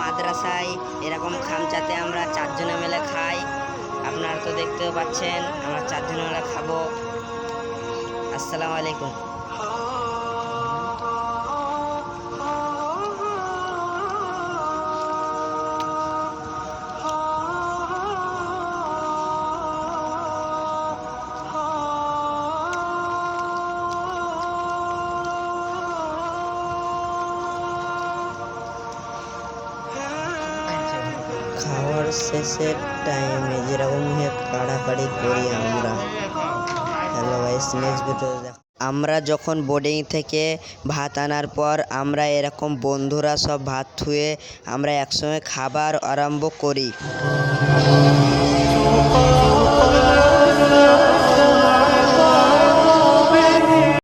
মাদ্রাসায় এরকম খামচাতে আমরা চারজনে মিলে খাই। আপনারা তো দেখতেও পাচ্ছেন, আমরা চারজনে মিলে খাব। আসসালামু আলাইকুম। খাওয়ার শেষের টাইমে যেরকম কাড়াকাড়ি করি আমরা। হ্যালো গাইস নেক্সট ভিডিও আমরা যখন বোর্ডিং থেকে ভাত আনার পর আমরা এরকম বন্ধুরা সব ভাত ধুয়ে আমরা একসঙ্গে খাবার আরম্ভ করি।